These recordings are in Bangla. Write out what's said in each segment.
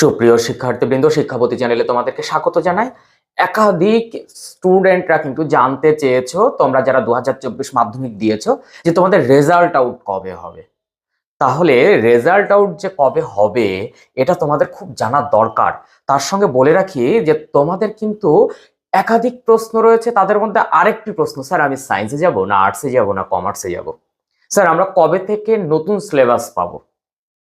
সুপ্রিয় শিক্ষার্থীবৃন্দ, শিক্ষাপতি চ্যানেলে তোমাদেরকে স্বাগত জানাই। একাধিক স্টুডেন্টরা কিন্তু জানতে চেয়েছো, তোমরা যারা দু হাজার চব্বিশ মাধ্যমিক দিয়েছ, যে তোমাদের রেজাল্ট আউট কবে হবে। তাহলে রেজাল্ট আউট যে কবে হবে, এটা তোমাদের খুব জানার দরকার। তার সঙ্গে বলে রাখি যে তোমাদের কিন্তু একাধিক প্রশ্ন রয়েছে, তাদের মধ্যে আরেকটি প্রশ্ন, স্যার, আমি সায়েন্সে যাব না আর্টসে যাব না কমার্সে যাব? স্যার, আমরা কবে থেকে নতুন সিলেবাস পাবো?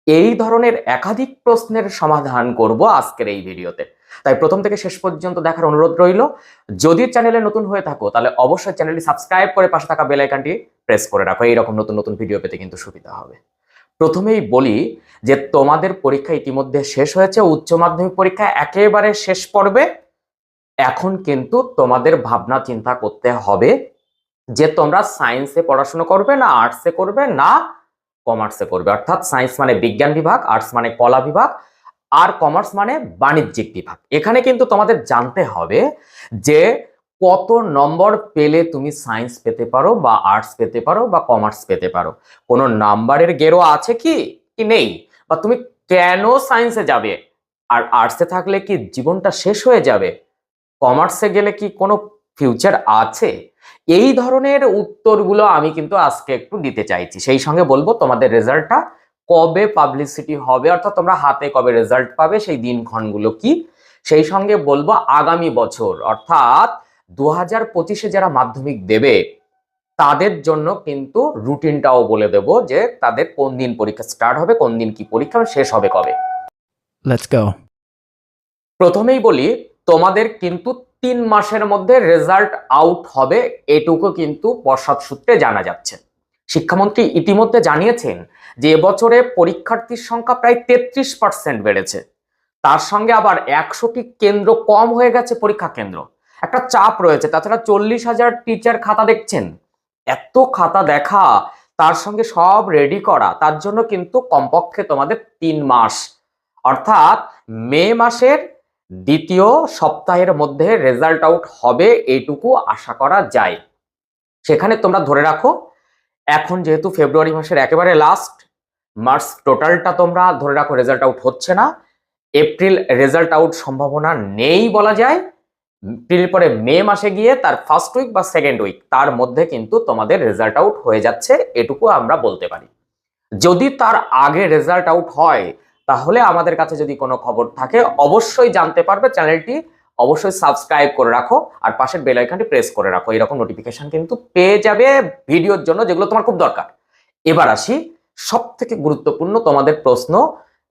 এই ধরনের একাধিক প্রশ্নের সমাধান করব আজকের এই ভিডিওতে। তাই প্রথম থেকে শেষ পর্যন্ত দেখার অনুরোধ রইল। যদি চ্যানেলে নতুন হয়ে থাকো, তাহলে অবশ্যই চ্যানেলটি সাবস্ক্রাইব করে পাশে থাকা বেল আইকনটি প্রেস করে রাখো। এইরকম নতুন নতুন ভিডিও পেতে কিন্তু সুবিধা হবে। প্রথমেই বলি যে তোমাদের পরীক্ষা ইতিমধ্যে শেষ হয়েছে। উচ্চ মাধ্যমিক পরীক্ষা একেবারে শেষ পর্বে। এখন কিন্তু তোমাদের ভাবনা চিন্তা করতে হবে যে তোমরা সায়েন্সে পড়াশুনো করবে না আর্টসে করবে না কমার্সে করবে। অর্থাৎ সায়েন্স মানে বিজ্ঞান বিভাগ আর্টস মানে কলা বিভাগ, আর কমার্স মানে বাণিজ্যিক বিভাগ। এখানে কিন্তু তোমাদের জানতে হবে যে কত নম্বর পেলে তুমি সায়েন্স পেতে পারো বা আর্টস পেতে পারো বা কমার্স পেতে পারো। কোনো নাম্বারের গেরো আছে কি? কি নেই? বা তুমি কেন সায়েন্সে যাবে? আর আর্টসে থাকলে কি জীবনটা শেষ হয়ে যাবে? কমার্সে গেলে কি কোনো ফিউচার আছে এই ধরনের উত্তরগুলো আমি কিন্তু আজকে একটু দিতে চাইছি। সেই সঙ্গে বলব তোমাদের রেজাল্টটা কবে পাবলিসিটি হবে অর্থাৎ তোমরা হাতে কবে রেজাল্ট পাবে সেই দিনক্ষণগুলো কি? সেই সঙ্গে বলব আগামী বছর অর্থাৎ দু হাজার পঁচিশে যারা মাধ্যমিক দেবে তাদের জন্য কিন্তু রুটিনটাও বলে দেব যে তাদের কোন দিন পরীক্ষা স্টার্ট হবে কোন দিন কি পরীক্ষা শেষ হবে কবে। প্রথমেই বলি তোমাদের কিন্তু তিন মাসের মধ্যে রেজাল্ট আউট হবে এটুকু কিন্তু পর্ষদ সূত্রে জানা যাচ্ছে। শিক্ষামন্ত্রী ইতিমধ্যে জানিয়েছেন যে এবছরে পরীক্ষার্থীর সংখ্যা প্রায় তেত্রিশ পার্সেন্ট বেড়েছে। তার সঙ্গে আবার একশোটি কেন্দ্র কম হয়ে গেছে পরীক্ষা কেন্দ্র। একটা চাপ রয়েছে, তাছাড়া চল্লিশ হাজার টিচার খাতা দেখছেন। এত খাতা দেখা, তার সঙ্গে সব রেডি করা, তার জন্য কিন্তু কমপক্ষে তোমাদের তিন মাস। অর্থাৎ মে মাসের দ্বিতীয় সপ্তাহের মধ্যে রেজাল্ট আউট হবে এইটুকু আশা করা যায়। সেখানে তোমরা ধরে রাখো, এখন যেহেতু ফেব্রুয়ারি মাসের একেবারে লাস্ট মার্চ টোটালটা তোমরা ধরে রাখো রেজাল্ট আউট হচ্ছে না। এপ্রিল রেজাল্ট আউট সম্ভাবনা নেই বলা যায়। এপ্রিল পরে মে মাসে গিয়ে তার ফার্স্ট উইক বা সেকেন্ড উইক তার মধ্যে কিন্তু তোমাদের রেজাল্ট আউট হয়ে যাচ্ছে, এটুকু আমরা বলতে পারি। যদি তার আগে রেজাল্ট আউট হয় তাহলে আমাদের কাছে যদি কোনো খবর থাকে, অবশ্যই জানতে পারবে। চ্যানেলটি অবশ্যই সাবস্ক্রাইব করে রাখো আর পাশের বেল আইকনটি প্রেস করে রাখো। এরকম নোটিফিকেশন কিন্তু পেয়ে যাবে ভিডিওর জন্য যেগুলো তোমার খুব দরকার। এবার আসি সব থেকে গুরুত্বপূর্ণ তোমাদের প্রশ্ন,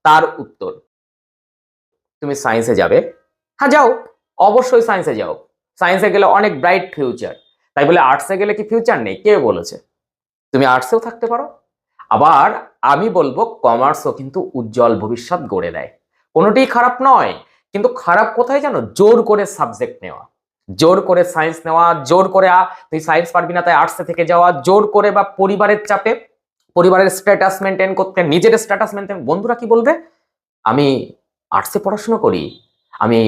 তার উত্তর। তুমি সায়েন্সে যাবে। হ্যাঁ যাও। অবশ্যই সায়েন্সে যাও। সায়েন্সে গেলে অনেক ব্রাইট ফিউচার তাই বলে আর্টসে গেলে কি ফিউচার নেই? কে বলেছে? তুমি আর্টসেও থাকতে পারো। আবার আমি বলব কমার্সও কিন্তু উজ্জ্বল ভবিষ্যৎ গড়ে দেয়। কোনোটিই খারাপ নয়, কিন্তু খারাপ কোথায় জানো? জোর করে সাবজেক্ট নেওয়া। জোর করে সায়েন্স নেওয়া, জোর করে তুই সায়েন্স পারবি না, তাই আর্টসে থেকে যাওয়া, জোর করে বা পরিবারের চাপে, পরিবারের স্ট্যাটাস মেনটেন করতে, নিজের স্ট্যাটাস মেনটেন বন্ধুরা কি বলবে? আমি আর্টসে পড়াশোনা করি, আমি,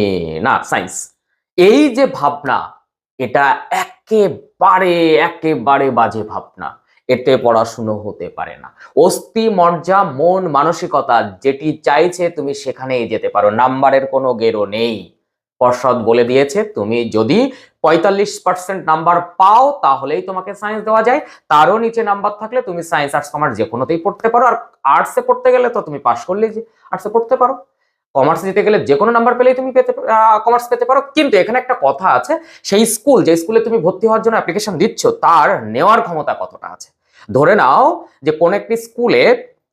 না সায়েন্স এই যে ভাবনা, এটা একেবারে একেবারে বাজে ভাবনা। এতে পড়াশুনো হতে পারে না। অস্থি মর্যা মন, মানসিকতা যেটি চাইছে তুমি সেখানেই যেতে পারো। নাম্বারের কোনো গেরো নেই। পর্ষদ বলে দিয়েছে, তুমি যদি পঁয়তাল্লিশ পার্সেন্ট নাম্বার পাও তাহলেই তোমাকে সায়েন্স দেওয়া যায়। তারও নিচে নাম্বার থাকলে তুমি সায়েন্স আর্টস কমার্স যে কোনোতেই পড়তে পারো। আর আর্টসে পড়তে গেলে তো তুমি পাশ করলেই যে আর্টসে পড়তে পারো। কমার্সে দিতে গেলে যে কোনো নাম্বার পেলেই তুমি পেতে কমার্স পেতে পারো। কিন্তু এখানে একটা কথা আছে, সেই স্কুল যে স্কুলে তুমি ভর্তি হওয়ার জন্য অ্যাপ্লিকেশন দিচ্ছ, তার নেওয়ার ক্ষমতা কতটা আছে? ধরে নাও যে কোন একটি স্কুলে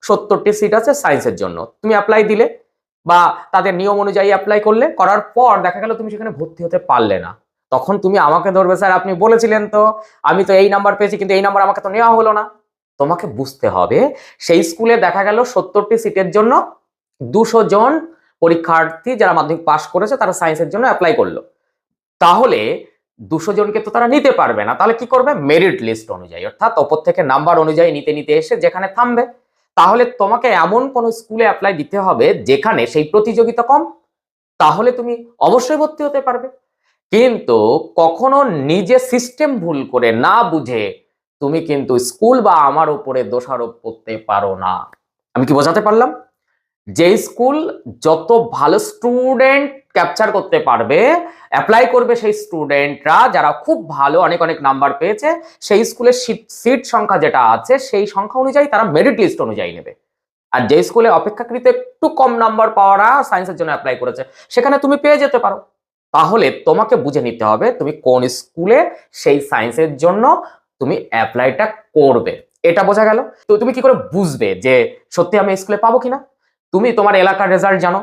সত্তরটি সিট আছে সায়েন্সের জন্য। তুমি অ্যাপ্লাই দিলে বা তাদের নিয়ম অনুযায়ী অ্যাপ্লাই করলে, করার পর দেখা গেল তুমি সেখানে ভর্তি হতে পারলে না। তখন তুমি আমাকে ধরবে, স্যার, আপনি বলেছিলেন তো, আমি তো এই নাম্বার পেয়েছি, কিন্তু এই নাম্বার আমাকে তো নেওয়া হলো না। তোমাকে বুঝতে হবে, সেই স্কুলে দেখা গেল সত্তরটি সিটের জন্য দুশো জন পরীক্ষার্থী যারা মাধ্যমিক পাশ করেছে তারা সায়েন্সের জন্য অ্যাপ্লাই করল। তাহলে দুশো জনকে তো তারা নিতে পারবে না। তাহলে কি করবে? মেরিট লিস্ট অনুযায়ী, অর্থাৎ ওপর থেকে নাম্বার অনুযায়ী নিতে নিতে এসে যেখানে থামবে। তাহলে তোমাকে এমন কোন স্কুলে অ্যাপ্লাই দিতে হবে যেখানে সেই প্রতিযোগিতা কম, তাহলে তুমি অবশ্যই ভর্তি হতে পারবে। কিন্তু কখনো নিজে সিস্টেম ভুল করে না বুঝে তুমি কিন্তু স্কুল বা আমার উপরে দোষারোপ করতে পারো না। আমি কি বোঝাতে পারলাম? যে স্কুল যত ভালো স্টুডেন্ট ক্যাপচার করতে পারবে অ্যাপ্লাই করবে সেই স্টুডেন্টরা যারা খুব ভালো অনেক অনেক নাম্বার পেয়েছে, সেই স্কুলের সিট সংখ্যা যেটা আছে, সেই সংখ্যা অনুযায়ী তারা মেরিট লিস্ট অনুযায়ী নেবে। আর যে স্কুলে অপেক্ষাকৃত একটু কম নাম্বার পাওয়ারা সায়েন্সের জন্য অ্যাপ্লাই করেছে, সেখানে তুমি পেয়ে যেতে পারো। তাহলে তোমাকে বুঝে নিতে হবে তুমি কোন স্কুলে সেই সায়েন্সের জন্য তুমি অ্যাপ্লাইটা করবে। এটা বোঝা গেল। তো তুমি কি করে বুঝবে যে সত্যি আমি স্কুলে পাবো কিনা? তুমি তোমার এলাকার রেজাল্ট জানো।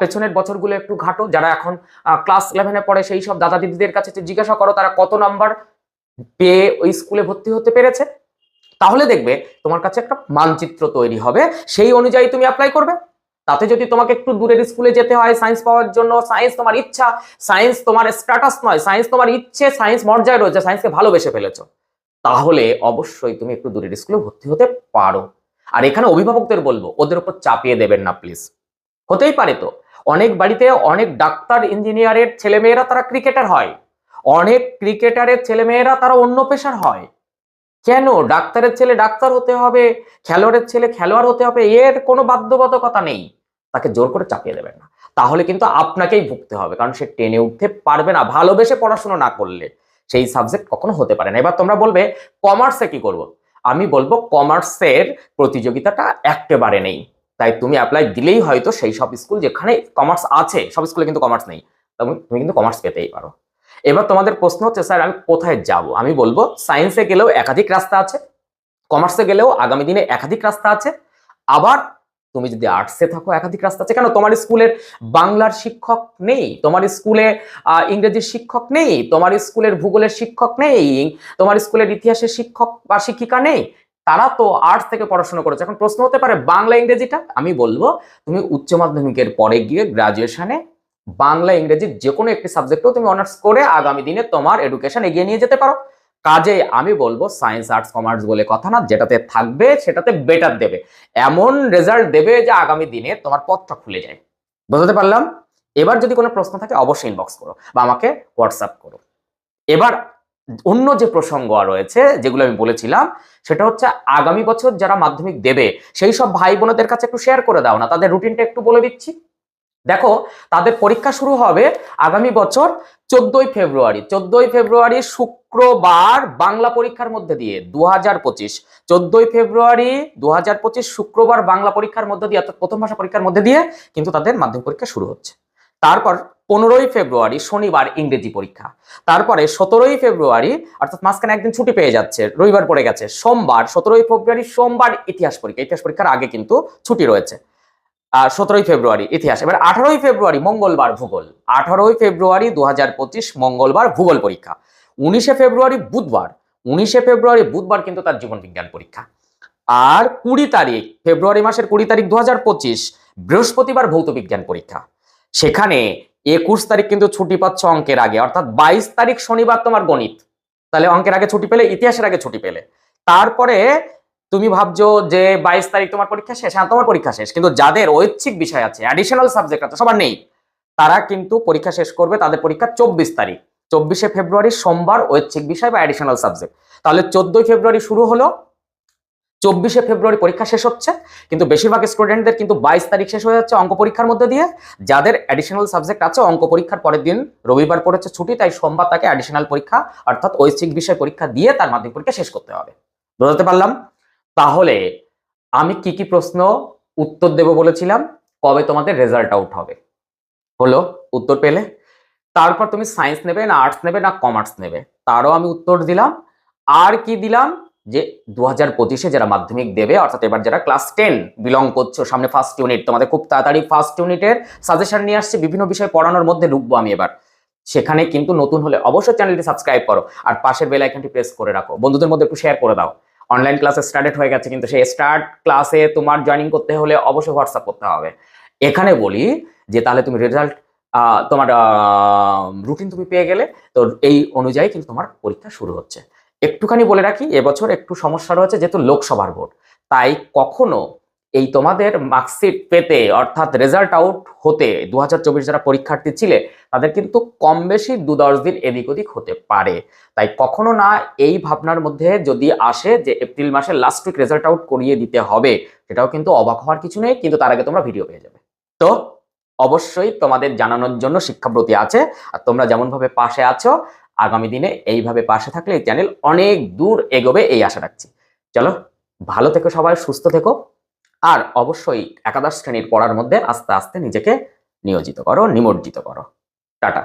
পেছনের বছরগুলো একটু ঘাটো, যারা এখন ক্লাস ইলেভেনে পড়ে, সেই সব দাদা দিদিদের কাছে জিজ্ঞাসা করো, তারা কত নাম্বার পেয়ে ওই স্কুলে ভর্তি হতে পেরেছে। তাহলে দেখবে তোমার কাছে একটা মানচিত্র তৈরি হবে। সেই অনুযায়ী তুমি অ্যাপ্লাই করবে। তাতে যদি তোমাকে একটু দূরের স্কুলে যেতে হয় সায়েন্স পাওয়ার জন্য সায়েন্স তোমার ইচ্ছা সায়েন্স তোমার স্ট্যাটাস নয় সায়েন্স তোমার ইচ্ছে সায়েন্স মর্যায় রয়েছে সায়েন্সকে ভালোবেসে ফেলেছো। তাহলে অবশ্যই তুমি একটু দূরের স্কুলে ভর্তি হতে পারো। আর এখানে অভিভাবকদের বলব, ওদের উপর চাপিয়ে দেবেন না প্লিজ হতেই পারে তো। অনেক বাড়িতে অনেক ডাক্তার, ইঞ্জিনিয়ারের ছেলেমেয়েরা তারা ক্রিকেটার হয়। অনেক ক্রিকেটারের ছেলেমেয়েরা তারা অন্য পেশার হয়। কেন? ডাক্তারের ছেলে ডাক্তার হতে হবে, খেলোয়াড়ের ছেলে খেলোয়াড় হতে হবে, এর কোনো বাধ্যবাধকতা নেই। তাকে জোর করে চাপিয়ে দেবেন না। তাহলে কিন্তু আপনাকেই ভুগতে হবে, কারণ সে টেনে উঠতে পারবে না, ভালোবেসে পড়াশোনা না করলে। সেই সাবজেক্ট কখনো হতে পারে না। এবার তোমরা বলবে কমার্সে কি করব? আমি বলব কমার্সের প্রতিযোগিতাটা একেবারে নেই। তাই তুমি অ্যাপ্লাই দিলেই হয়তো সেই সব স্কুল যেখানে কমার্স আছে, সব স্কুলে কিন্তু কমার্স নেই। তুমি কিন্তু কমার্স পেতেই পারো। এবার তোমাদের প্রশ্ন হচ্ছে, স্যার, আমি কোথায় যাব? আমি বলব সায়েন্সে গেলেও একাধিক রাস্তা আছে কমার্সে গেলেও আগামী দিনে একাধিক রাস্তা আছে। আবার তুমি যদি আর্টসে থাকো, একাধিক রাস্তা আছে। কেন? তোমার স্কুলের বাংলার শিক্ষক নেই, তোমার স্কুলে ইংরেজির শিক্ষক নেই, তোমার স্কুলের ভূগোলের শিক্ষক নেই, তোমার স্কুলের ইতিহাসের শিক্ষক বা শিক্ষিকা নেই। তারা তো আর্টস থেকে পড়াশোনা করেছে। এখন প্রশ্ন হতে পারে, বাংলা ইংরেজিটা? আমি বলব, তুমি উচ্চ মাধ্যমিকের পরে গিয়ে গ্রাজুয়েশনে বাংলা ইংরেজির যে কোনো একটি সাবজেক্টেও তুমি অনার্স করে আগামী দিনে তোমার এডুকেশন এগিয়ে নিয়ে যেতে পারো। কাজে আমি বলব সায়েন্স আর্টস কমার্স বলে কথা না, যেটাতে থাকবে সেটাতে বেটার দেবে। এমন রেজাল্ট দেবে যে আগামী দিনে তোমার পথটা খুলে যায়। বুঝতে পারলাম? এবার যদি কোনো প্রশ্ন থাকে, অবশ্যই ইনবক্স করো বা আমাকে হোয়াটসঅ্যাপ করো। এবার অন্য যে প্রসঙ্গ রয়েছে, যেগুলো আমি বলেছিলাম, সেটা হচ্ছে আগামী বছর যারা মাধ্যমিক দেবে, সেই সব ভাই বোনদের কাছে একটু শেয়ার করে দাও না, তাদের রুটিনটা একটু বলে দিচ্ছি। দেখো, তাদের পরীক্ষা শুরু হবে আগামী বছর চোদ্দই ফেব্রুয়ারি। চোদ্দই ফেব্রুয়ারি শুক্রবার বাংলা পরীক্ষার মধ্যে দিয়ে দু হাজার পঁচিশ। চোদ্দই ফেব্রুয়ারি দু হাজার পঁচিশ শুক্রবার বাংলা পরীক্ষার মধ্যে দিয়ে, অর্থাৎ প্রথম ভাষা পরীক্ষার মধ্যে দিয়ে কিন্তু তাদের মাধ্যমিক পরীক্ষা শুরু হচ্ছে। তারপর পনেরোই ফেব্রুয়ারি শনিবার ইংরেজি পরীক্ষা। তারপরে সতেরোই ফেব্রুয়ারি, অর্থাৎ মাঝখানে একদিন ছুটি পেয়ে যাচ্ছে, রবিবার পড়ে গেছে, সোমবার, সতেরোই ফেব্রুয়ারি সোমবার ইতিহাস পরীক্ষা। ইতিহাস পরীক্ষার আগে কিন্তু ছুটি রয়েছে। সতেরোই ফেব্রুয়ারি ইতিহাস। এবার আঠারোই ফেব্রুয়ারি মঙ্গলবার ভূগোল। আঠারোই ফেব্রুয়ারি দুহাজার পঁচিশ মঙ্গলবার ভূগোল পরীক্ষা। উনিশে ফেব্রুয়ারি বুধবার। উনিশে ফেব্রুয়ারি বুধবার কিন্তু তার জীবন বিজ্ঞান পরীক্ষা। আর কুড়ি তারিখ, ফেব্রুয়ারি মাসের কুড়ি তারিখ দু হাজার পঁচিশ, বৃহস্পতিবার ভৌত বিজ্ঞান পরীক্ষা। সেখানে একুশ তারিখ কিন্তু ছুটি পাচ্ছ অঙ্কের আগে, অর্থাৎ বাইশ তারিখ শনিবার তোমার গণিত। তাহলে অঙ্কের আগে ছুটি পেলে, ইতিহাসের আগে ছুটি পেলে। তারপরে তুমি ভাবছ যে বাইশ তারিখ তোমার পরীক্ষা শেষ? হ্যাঁ তোমার পরীক্ষা শেষ। কিন্তু যাদের ঐচ্ছিক বিষয় আছে অ্যাডিশনাল সাবজেক্ট আছে, সবার নেই, তারা কিন্তু পরীক্ষা শেষ করবে তাদের পরীক্ষা চব্বিশ তারিখ। চব্বিশে ফেব্রুয়ারি সোমবার ঐচ্ছিক বিষয় বা অ্যাডিশনাল সাবজেক্ট তাহলে চোদ্দই ফেব্রুয়ারি শুরু হলো, চব্বিশে ফেব্রুয়ারি পরীক্ষা শেষ হচ্ছে, কিন্তু বেশিরভাগ স্টুডেন্টদের কিন্তু বাইশ তারিখ শেষ হয়ে যাচ্ছে অঙ্ক পরীক্ষার মধ্যে দিয়ে। যাদের অ্যাডিশনাল সাবজেক্ট আছে, অঙ্ক পরীক্ষার পরের দিন রবিবার পড়েছে ছুটি, তাই সোমবার তাকে অ্যাডিশনাল পরীক্ষা, অর্থাৎ ঐচ্ছিক বিষয় পরীক্ষা দিয়ে তার মাধ্যমিক পরীক্ষা শেষ করতে হবে। বুঝতে পারলাম? তাহলে আমি কি কি প্রশ্ন উত্তর দেব বলেছিলাম? কবে তোমাদের রেজাল্ট আউট হবে? হলো উত্তর পেলে। তারপর তুমি সায়েন্স নেবে না আর্টস নেবে না কমার্স নেবে। তারও আমি উত্তর দিলাম। আর কি দিলাম? যে দু হাজার পঁচিশে যারা মাধ্যমিক দেবে, অর্থাৎ এবার যারা ক্লাস টেন বিলং করছ, সামনে ফার্স্ট ইউনিট তোমাদের খুব তাড়াতাড়ি ফার্স্ট ইউনিটের সাজেশন নিয়ে আসছে, বিভিন্ন বিষয় পড়ানোর মধ্যে ঢুকবো আমি এবার। সেখানে কিন্তু নতুন হলে অবশ্যই চ্যানেলটি সাবস্ক্রাইব করো। আর পাশের বেল আইকনটি প্রেস করে রাখো। বন্ধুদের মধ্যে একটু শেয়ার করে দাও। অনলাইন ক্লাসে স্টার্টেড হয়ে গেছে, কিন্তু সেই স্টার্ট ক্লাসে তোমার জয়েনিং করতে হলে অবশ্যই হোয়াটসঅ্যাপ করতে হবে। এখানে বলি যে তাহলে তুমি রেজাল্ট তোমার রুটিন তুমি পেয়ে গেলে, তো এই অনুযায়ী কিন্তু তোমার পরীক্ষা শুরু হচ্ছে। একটুখানি বলে রাখি, এবছর একটু সমস্যা রয়েছে, যেহেতু লোকসভার ভোট তাই কখনো এই তোমাদের মার্কশিট পেতে, অর্থাৎ রেজাল্ট আউট হতে দু হাজার চব্বিশ যারা পরীক্ষার্থী ছিলে, তাদের কিন্তু কম বেশি দু দশ দিন এদিক ওদিক হতে পারে। তাই কখনো না এই ভাবনার মধ্যে যদি আসে যে এপ্রিল মাসের লাস্ট উইক রেজাল্ট আউট করিয়ে দিতে হবে, সেটাও কিন্তু অবাক হওয়ার কিছু নেই, কিন্তু তার আগে তোমরা ভিডিও পেয়ে যাবে। তো অবশ্যই তোমাদের জানানোর জন্য শিক্ষাব্রতী আছে, আর তোমরা যেমনভাবে পাশে আছো, আগামী দিনে এইভাবে পাশে থাকলে এই চ্যানেল অনেক দূর এগোবে, এই আশা রাখছি। চলো, ভালো থেকো সবাই, সুস্থ থেকো। আর অবশ্যই একাদশ শ্রেণির পড়ার মধ্যে আস্তে আস্তে নিজেকে নিয়োজিত করো নিমজ্জিত করো। টাটা।